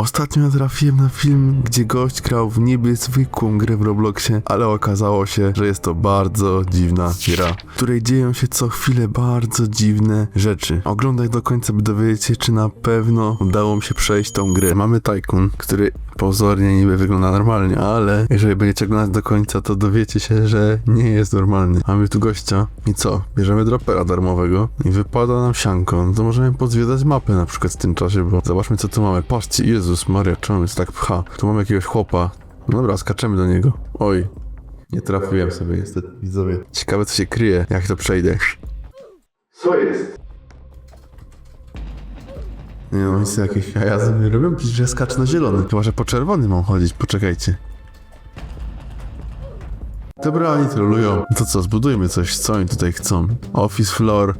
Ostatnio natrafiłem na film, gdzie gość grał w niby zwykłą grę w Robloxie, ale okazało się, że jest to bardzo dziwna gra, w której dzieją się co chwilę bardzo dziwne rzeczy. Oglądaj do końca, by dowiedzieć się, czy na pewno udało mi się przejść tą grę. Mamy Tycoon, który pozornie niby wygląda normalnie, ale jeżeli będziecie oglądać do końca, to dowiecie się, że nie jest normalny. Mamy tu gościa i co? Bierzemy dropera darmowego i wypada nam sianko. No to możemy pozwiedzać mapę na przykład w tym czasie, bo zobaczmy co tu mamy. Patrzcie, Jezus Maria, czemu jest tak pcha? Tu mamy jakiegoś chłopa. No dobra, skaczemy do niego. Oj, nie trafiłem sobie niestety, widzowie. Ciekawe co się kryje, jak to przejdę. Co jest? Nie no, nic jakieś jaja ze mnie robią, przecież ja skaczę na zielony. Chyba, że po czerwony mam chodzić, poczekajcie. Dobra, oni trolują. To co, zbudujmy coś, co oni tutaj chcą. Office floor.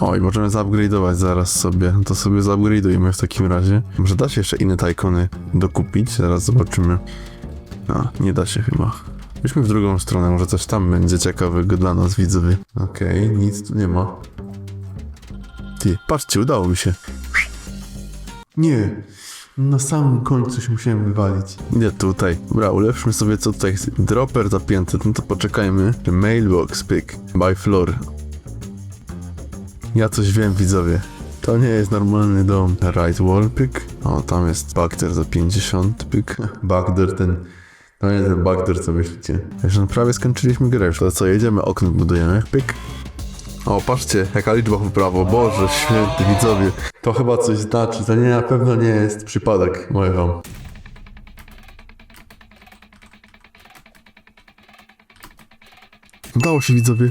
Oj, możemy zupgrade'ować zaraz sobie. To sobie zupgrade'ujmy w takim razie. Może da się jeszcze inne tajkony dokupić? Zaraz zobaczymy. A, nie da się chyba. Idźmy w drugą stronę, może coś tam będzie ciekawego dla nas, widzowie. Okej, nic tu nie ma. Ty, patrzcie, udało mi się. Nie. Na samym końcu się musiałem wywalić. Idę tutaj. Dobra, ulepszmy sobie co tutaj. Dropper za 500, no to poczekajmy. Mailbox pick by floor. Ja coś wiem, widzowie. To nie jest normalny dom. Right wall pick. O, tam jest backdoor za 50 pick. Backdoor ten... To nie ten backdoor, co myślicie. Już no, prawie skończyliśmy grę już. To co, jedziemy, okno budujemy. Pick. O, patrzcie, jaka liczba w prawo. Boże, święty widzowie. To chyba coś znaczy. To nie na pewno nie jest przypadek, mówię wam. Udało się, widzowie.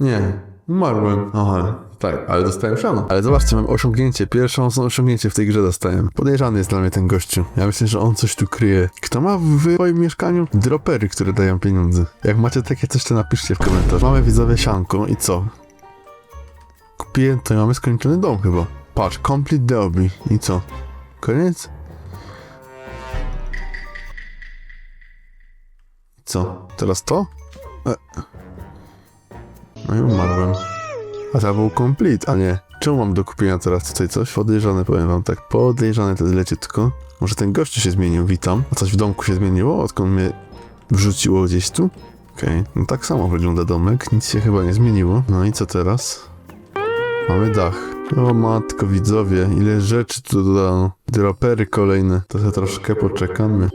Nie, umarłem. Aha, tak, ale dostałem szano. Ale zobaczcie, mam osiągnięcie. Pierwsze osiągnięcie w tej grze dostałem. Podejrzany jest dla mnie ten gościu. Ja myślę, że on coś tu kryje. Kto ma w swoim mieszkaniu dropery, które dają pieniądze? Jak macie takie coś, to napiszcie w komentarzu. Mamy widzowie sianko i co? Kupiłem to i mamy skończony dom chyba. Patrz, complete the lobby. I co? Koniec? Co? Teraz to? E. No i umarłem. A to był complete, a nie. Czemu mam do kupienia teraz tutaj coś? Podejrzane, powiem wam tak. Podejrzane to jest leciutko. Może ten gościu się zmienił, witam. A coś w domku się zmieniło, odkąd mnie wrzuciło gdzieś tu? Okej, no tak samo wygląda domek, nic się chyba nie zmieniło. No i co teraz? Mamy dach. O matko, widzowie, ile rzeczy tu dodano. Dropery kolejne. To sobie troszkę poczekamy.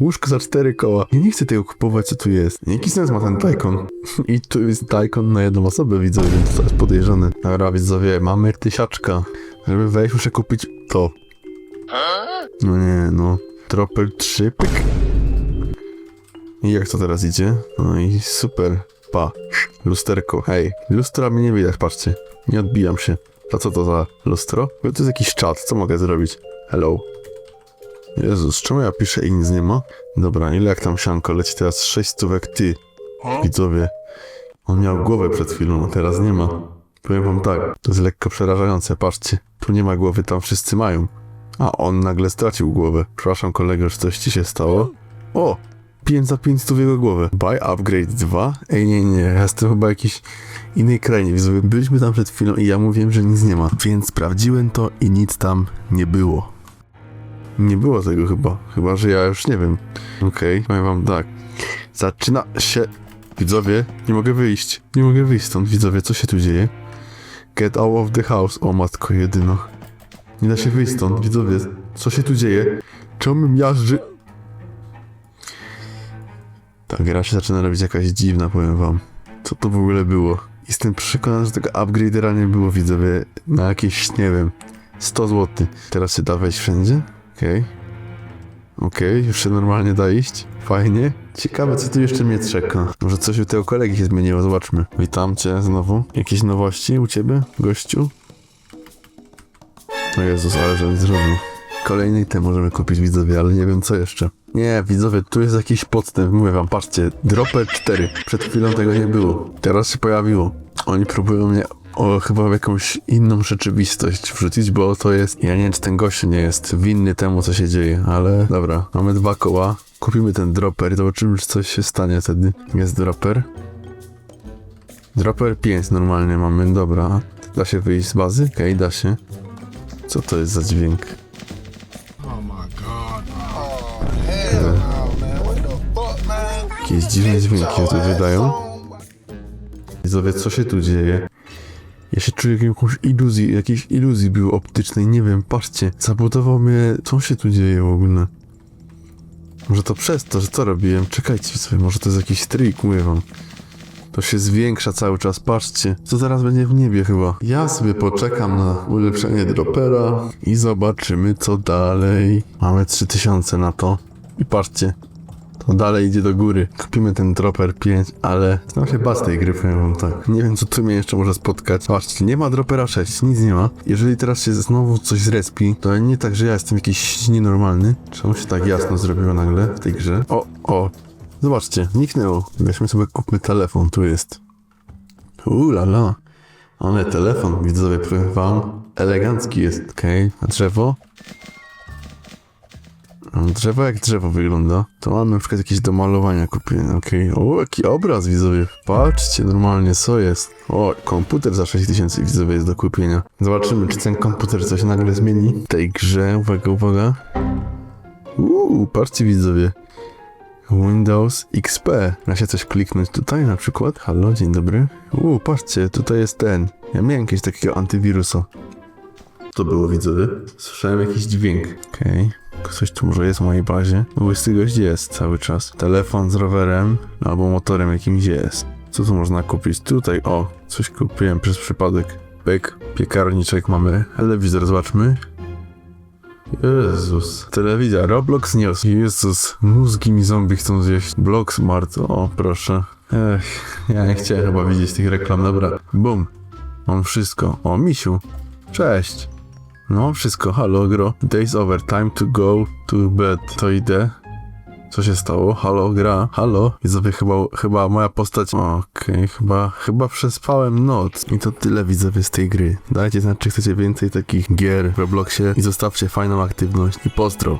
Łóżko za cztery koła. Ja nie chcę tego kupować, co tu jest. Jaki sens ma ten Tycoon? I tu jest Tycoon na jedną osobę, widzowie, więc to jest podejrzane. Dobra, widzowie, mamy tysiaczka. Żeby wejść, muszę kupić to. No nie, no. Dropper 3, pyk. I jak to teraz idzie? No i super. Pa. Lusterko. Hej, lustra mnie nie widać, patrzcie. Nie odbijam się. A co to za lustro? To jest jakiś czat, co mogę zrobić? Hello. Jezus, czemu ja piszę i nic nie ma? Dobra, ile jak tam sianko leci teraz? Sześć stówek ty. Widzowie. On miał głowę przed chwilą, a teraz nie ma. Powiem wam tak, to jest lekko przerażające, patrzcie. Tu nie ma głowy, tam wszyscy mają. A on nagle stracił głowę. Przepraszam kolego, że coś ci się stało? O! 5 za 5 w jego głowę. Buy upgrade 2? Ej, nie, nie, ja jestem chyba jakiś innej krainie. Byliśmy tam przed chwilą i ja mówiłem, że nic nie ma. Więc sprawdziłem to i nic tam nie było. Nie było tego chyba. Chyba, że ja już nie wiem. Okej, powiem wam tak. Zaczyna się... Widzowie, nie mogę wyjść. Nie mogę wyjść stąd, widzowie, co się tu dzieje? Get out of the house. O matko jedyno. Nie da się wyjść stąd, widzowie. Co się tu dzieje? Czemu miażdży... Gra się zaczyna robić jakaś dziwna, powiem wam. Co to w ogóle było? Jestem przekonany, że tego upgradera nie było, widzowie, na jakieś, nie wiem, 100 zł. Teraz się da wejść wszędzie? Okej. Okej, już się normalnie da iść. Fajnie. Ciekawe, co tu jeszcze mnie czeka. Może coś u tego kolegi się zmieniło, zobaczmy. Witam cię znowu. Jakieś nowości u ciebie, gościu? O Jezus, ale że zrobił. Kolejny item możemy kupić, widzowie, ale nie wiem co jeszcze. Nie, widzowie, tu jest jakiś podstęp, mówię wam, patrzcie, Dropper 4. Przed chwilą tego nie było. Teraz się pojawiło. Oni próbują mnie o, chyba w jakąś inną rzeczywistość wrzucić, bo to jest... Ja nie wiem, czy ten gościu nie jest winny temu, co się dzieje, ale dobra. Mamy dwa koła, kupimy ten dropper i zobaczymy, czy coś się stanie wtedy. Jest dropper. Dropper 5 normalnie mamy, dobra. Da się wyjść z bazy? Okej, da się. Co to jest za dźwięk? Jakieś dziwne dźwięki tutaj wydają. Widzowie, co się tu dzieje? Ja się czuję jakąś iluzji, jakiejś iluzji był optycznej, nie wiem, patrzcie, zabudował mnie, co się tu dzieje w ogóle? Może to przez to, że co robiłem? Czekajcie sobie, może to jest jakiś trik, mówię wam. To się zwiększa cały czas, patrzcie. Co zaraz będzie w niebie chyba? Ja sobie poczekam na ulepszenie dropera i zobaczymy co dalej. Mamy 3000 na to. I patrzcie, to dalej idzie do góry. Kupimy ten dropper 5, ale znam się baz tej gry, powiem wam tak. Nie wiem, co tu mnie jeszcze może spotkać. Patrzcie, nie ma dropera 6, nic nie ma. Jeżeli teraz się znowu coś zrespi, to nie tak, że ja jestem jakiś nienormalny. Czemu się tak jasno zrobiło nagle w tej grze? O, o, zobaczmy, zniknęło. Weźmy sobie, kupmy telefon, tu jest. Uuu, la. Ale telefon, widzowie, powiem wam, elegancki jest. Okej, a drzewo? Drzewo jak drzewo wygląda. To mam na przykład jakieś do malowania kupione, okej. O, jaki obraz widzowie. Patrzcie normalnie, co jest. O, komputer za 6000 widzowie jest do kupienia. Zobaczymy, czy ten komputer coś nagle zmieni w tej grze. Uwaga, uwaga. Uuu, patrzcie widzowie. Windows XP. Da się coś kliknąć tutaj na przykład. Halo, dzień dobry. Uuu, patrzcie, tutaj jest ten. Ja miałem jakiegoś takiego antywirusa. To było widzowie. Słyszałem jakiś dźwięk. Okej. Coś tu może jest w mojej bazie. Łysy gość jest cały czas. Telefon z rowerem albo motorem jakimś jest. Co tu można kupić? Tutaj, o, coś kupiłem przez przypadek. Pyk, piekarniczek mamy. Telewizor, zobaczmy. Jezus. Telewizja, Roblox News. Jezus, mózgi mi zombie chcą zjeść. Block Smart, o proszę. Ech, ja nie chciałem chyba widzieć tych reklam, dobra. Bum. Mam wszystko. O, misiu. Cześć. No, wszystko, halo, gro. Days over, time to go to bed. To idę. Co się stało? Halo, gra. Halo? Widzowie, chyba, chyba moja postać... Okej, chyba, chyba przespałem noc. I to tyle widzowie z tej gry. Dajcie znać, czy chcecie więcej takich gier w Robloxie i zostawcie fajną aktywność i pozdro.